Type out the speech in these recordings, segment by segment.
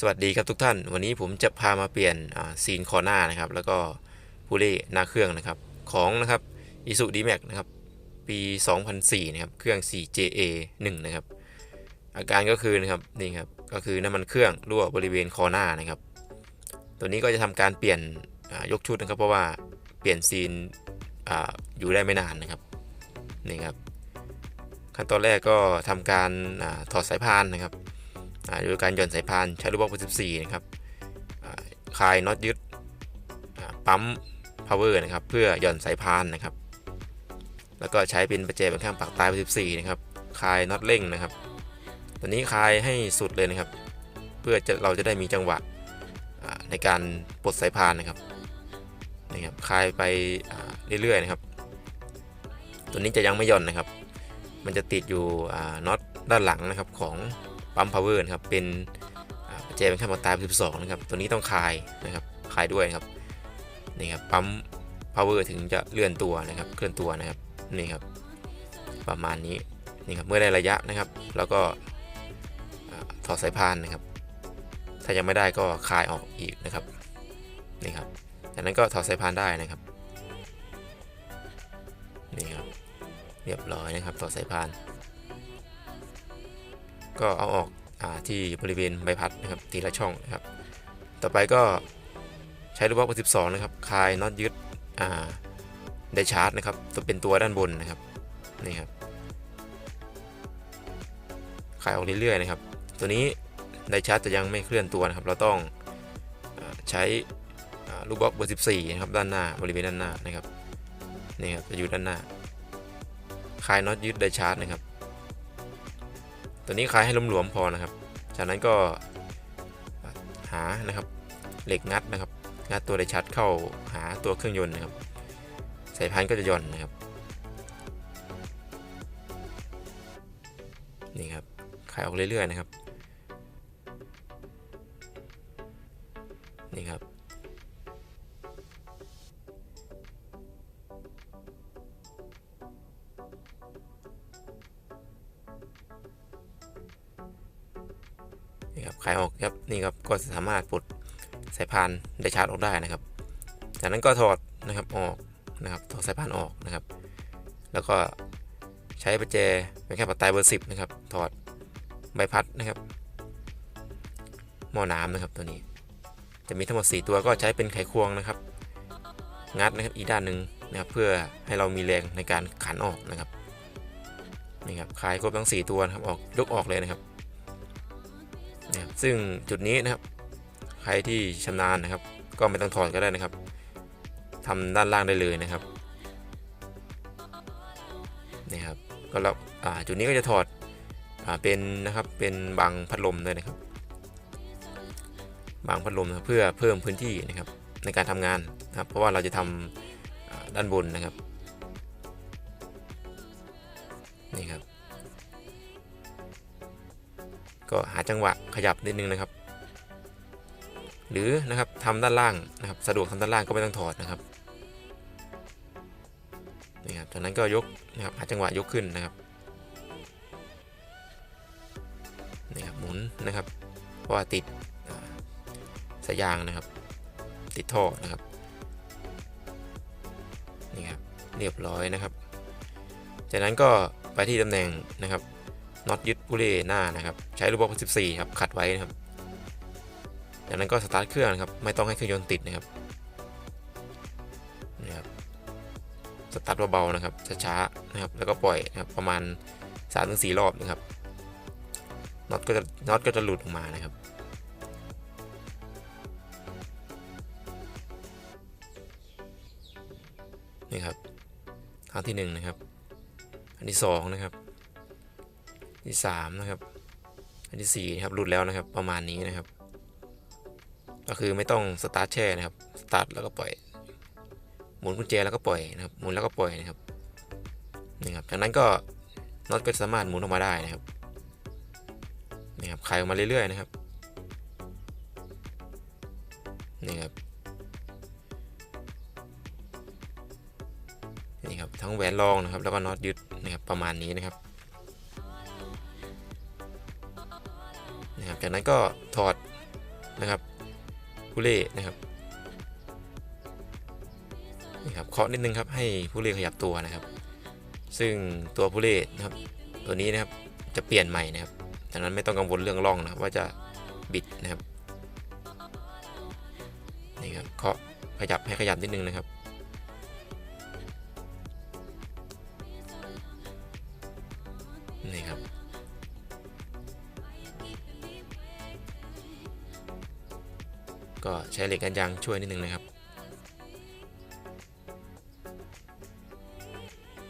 สวัสดีครับทุกท่าน วันนี้ผมจะพามาเปลี่ยนซีนคอหน้านะครับ แล้วก็พูเล่หน้าเครื่องนะครับ ของนะครับ i s u d m a x นะครับ ปี 2004 นะครับ เครื่อง 4JA 1 นะครับ อาการก็คือนะครับนี่ครับ ก็คือน้ำมันเครื่องรั่วบริเวณคอหน้านะครับ ตัวนี้ก็จะทำการเปลี่ยนยกชุดนะครับ เพราะว่าเปลี่ยนซีนออยู่ได้ไม่นานนะครับ นี่ครับ ขั้นตอนแรกก็ทำการอถอดสายพานนะครับ โดยการหย่อนสายพานใช้ลูกบอล14 นะครับคลายน็อตยึดปั๊มพาวเวอร์นะครับ เพื่อหย่อนสายพานนะครับ แล้วก็ใช้เป็นประแจเป็นข้างปากตาย14 นะครับคลายน็อตเร่งนะครับตอนนี้คลายให้สุดเลยนะครับ เพื่อจะเราจะได้มีจังหวะในการปลดสายพานนะครับนี่ครับคลายไปเรื่อยๆนะครับ ตัวนี้จะยังไม่หย่อนนะครับ มันจะติดอยู่น็อตด้านหลังนะครับของ ปั๊มพาวเวอร์นะครับเป็นประแจเป็นข้างปาตาย12นะครับตัวนี้ต้องคลายนะครับคลายด้วยนะครับนี่ครับปั๊มพาวเวอร์ถึงจะเลื่อนตัวนะครับเคลื่อนตัวนะครับนี่ครับประมาณนี้นี่ครับเมื่อได้ระยะนะครับ แล้วก็ถอดสายพานนะครับ ถ้ายังไม่ได้ก็คลายออกอีกนะครับนี่ครับจากนั้นก็ถอดสายพานได้นะครับนี่ครับเรียบร้อยนะครับถอดสายพาน ก็เอาออกอาที่บริเวณใบพัดนะครับทีละช่องนะครับ ต่อไปก็ใช้ลูกบอล12นะครับคลายน็อตยึดไดชาร์จนะครับตัวเป็นตัวด้านบนนะครับนี่ครับคลายออกเรื่อยๆนะครับ ตัวนี้ไดชาร์จจะยังไม่เคลื่อนตัวนะครับ เราต้องอใช้ลูกบอลเบอร์14นะครับด้านหน้าบริเวณด้านหน้านะครับนี่ครับจะอยู่ด้านหน้าคลายน็อตยึดไดชาร์จนะครับ ตัวนี้คลายให้หลวมๆพอนะครับ จากนั้นก็หานะครับเหล็กงัดนะครับ งัดตัวไดชัดเข้าหาตัวเครื่องยนต์นะครับ สายพันก็จะย่อนนะครับนี่ครับคลายออกเรื่อยๆนะครับ ครับคลายออกครับนี่ครับก็สามารถปลดสายพานไดชาร์จออกได้นะครับ จากนั้นก็ถอดนะครับออกนะครับถอดสายพานออกนะครับ แล้วก็ใช้ประแจเป็นแค่ปัดไตายเบอร์สิบนะครับ ถอดใบพัดนะครับหม้อน้ำนะครับตัวนี้ จะมีทั้งหมด 4 ตัวก็ใช้เป็นไขควงนะครับ งัดนะครับอีกด้านหนึ่งนะครับ เพื่อให้เรามีแรงในการขันออกนะครับนี่ครับคลายครบทั้ง 4 ตัวนะครับออกยกออกเลยนะครับ นะครับซึ่งจุดนี้นะครับ ใครที่ชำนาญนะครับ ก็ไม่ต้องถอดก็ได้นะครับทำด้านล่างได้เลยนะครับนี่ครับก็แล้วอ่าจุดนี้ก็จะถอดอเป็นนะครับเป็นบางพัดลมด้วยนะครับ บางพัดลมนะเพื่อเพิ่มพื้นที่นะครับในการทำงานนะครับเพราะว่าเราจะทำอ่าด้านบนนะครับนี่ครับ ก็หาจังหวะขยับนิดนึงนะครับ หรือนะครับทำด้านล่างนะครับ สะดวกทำด้านล่างก็ไม่ต้องถอดนะครับนี่ครับจากนั้นก็ยกนะครับหาจังหวะยกขึ้นนะครับนี่ครับหมุนนะครับเพราะว่าติดสายยางนะครับ ติดท่อนะครับนี่ครับเรียบร้อยนะครับ จากนั้นก็ไปที่ตำแหน่งนะครับ น็อตยึดผู้เล่หน้านะครับ ใช้ลูกบอล14ครับ ขัดไว้นะครับ จากนั้นก็สตาร์ทเครื่องนะครับ ไม่ต้องให้เครื่องยนต์ติดนะครับนี่ครับสตาร์ทเบาๆนะครับ ช้าๆนะครับ แล้วก็ปล่อยนะครับ ประมาณ3-4รอบนะครับ น็อตก็จะ น็อตก็จะหลุดออกมานะครับนี่ครับครั้งที่หนึ่งนะครับ อันที่สองนะครับ ที่สามนะครับ อันที่สี่นะครับหลุดแล้วนะครับ ประมาณนี้นะครับ ก็คือไม่ต้องสตาร์ทแช่นะครับสตาร์ทแล้วก็ปล่อย หมุนกุญแจแล้วก็ปล่อยนะครับ หมุนแล้วก็ปล่อยนะครับนี่ครับจากนั้นก็น็อตก็สามารถหมุนออกมาได้นะครับนี่ครับคลายออกมาเรื่อยๆนะครับนี่ครับนี่ครับทั้งแหวนรองนะครับ แล้วก็น็อตยึดนะครับประมาณนี้นะครับ จากนั้นก็ถอดนะครับผู้เล่นะครับนี่ครับเคาะนิดนึงครับให้ผู้เล่ขยับตัวนะครับ ซึ่งตัวผู้เล่นะครับ ตัวนี้นะครับจะเปลี่ยนใหม่นะครับดังนั้นไม่ต้องกังวลเรื่องร่องนะว่าจะบิดนะครับนี่ครับเคาะขยับให้ขยับนิดนึงนะครับ ใช้เหล็กกันยางช่วยนิดนึงนะครับ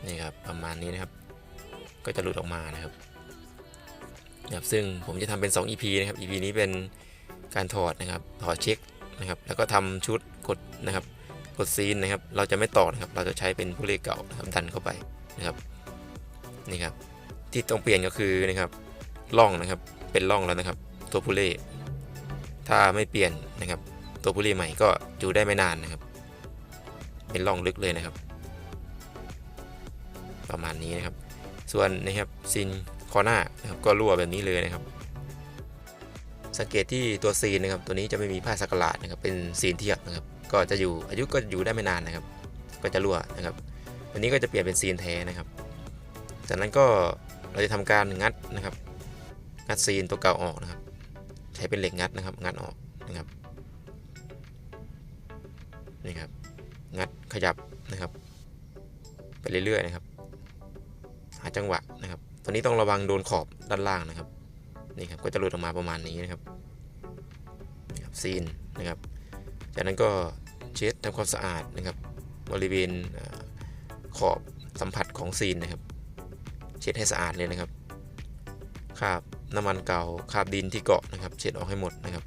นี่ครับประมาณนี้นะครับ ก็จะหลุดออกมานะครับนะครับซึ่งผมจะทำเป็น 2 EP นะครับ EP นี้เป็นการถอดนะครับถอดเช็คนะครับ แล้วก็ทำชุดกดนะครับ กดซีนนะครับ เราจะไม่ต่อนะครับ เราจะใช้เป็นผู้เลขเก่านะครับดันเข้าไปนะครับนี่ครับที่ต้องเปลี่ยนก็คือนะครับร่องนะครับเป็นร่องแล้วนะครับ ตัวผู้เล่ถ้าไม่เปลี่ยนนะครับ ตัวผู้เล่ใหม่ก็อยู่ได้ไม่นานนะครับ เป็นร่องลึกเลยนะครับ ประมาณนี้นะครับ ส่วนนะครับซีนคอหน้านะครับก็รั่วแบบนี้เลยนะครับ สังเกตที่ตัวซีนนะครับ ตัวนี้จะไม่มีผ้าสักหลาดนะครับ เป็นซีนเทียบนะครับ ก็จะอยู่อายุก็อยู่ได้ไม่นานนะครับ ก็จะรั่วนะครับ อันนี้ก็จะเปลี่ยนเป็นซีนแท้นะครับ จากนั้นก็เราจะทำการงัดนะครับ งัดซีนตัวเก่าออกนะครับ ใช้เป็นเหล็กงัดนะครับ งัดออกนะครับ นี่ครับ งัดขยับนะครับ ไปเรื่อยๆนะครับ หาจังหวะนะครับตัวนี้ต้องระวังโดนขอบด้านล่างนะครับ นี่ครับ ก็จะหลุดออกมาประมาณนี้นะครับนี่ครับซีนนะครับ จากนั้นก็เช็ดทำความสะอาดนะครับ บริเวณขอบสัมผัสของซีนนะครับ เช็ดให้สะอาดเลยนะครับคราบน้ำมันเก่าคราบดินที่เกาะนะครับ เช็ดออกให้หมดนะครับ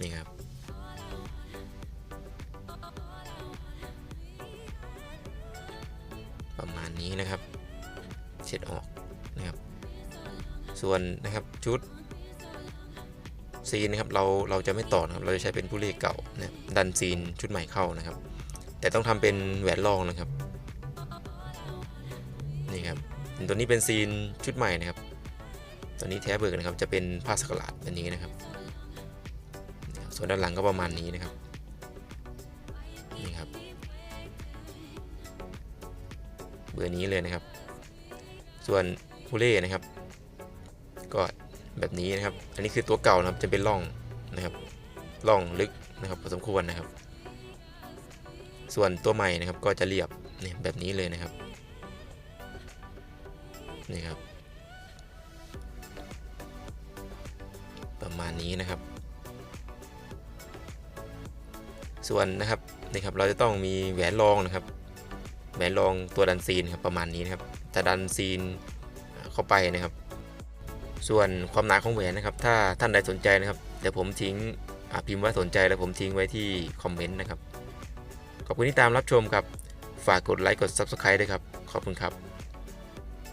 นี่ครับ นี้นะครับ เช็ดออกนะครับ ส่วนนะครับชุดซีนนะครับเราเราจะไม่ต่อนะครับเราจะใช้เป็นผู้เล่เก่านะดันซีนชุดใหม่เข้านะครับ แต่ต้องทำเป็นแหวนรองนะครับนี่ครับตัวนี้เป็นซีนชุดใหม่นะครับตัวนี้แท้เบิกนะครับจะเป็นผ้าสกหลาดแบบนี้นะครับ ส่วนด้านหลังก็ประมาณนี้นะครับ เบอร์นี้เลยนะครับ ส่วนผู้เล่นะครับ ก็แบบนี้นะครับ อันนี้คือตัวเก่านะครับจะเป็นร่องนะครับร่องลึกนะครับพอสมควรนะครับ ส่วนตัวใหม่นะครับก็จะเรียบเนี่ยแบบนี้เลยนะครับนี่ครับ ประมาณนี้นะครับ ส่วนนะครับนี่ครับเราจะต้องมีแหวนรองนะครับ แหวนรองตัวดันซีนครับประมาณนี้นะครับจะดันซีนเข้าไปนะครับ ส่วนความหนาของแหวนนะครับ ถ้าท่านใดสนใจนะครับเดี๋ยวผมทิ้งพิมพ์ว่าสนใจแล้วผมทิ้งไว้ที่คอมเมนต์นะครับ ขอบคุณที่ตามรับชมครับ ฝากกดไลค์กด Subscribe ด้วยครับ ขอบคุณครับ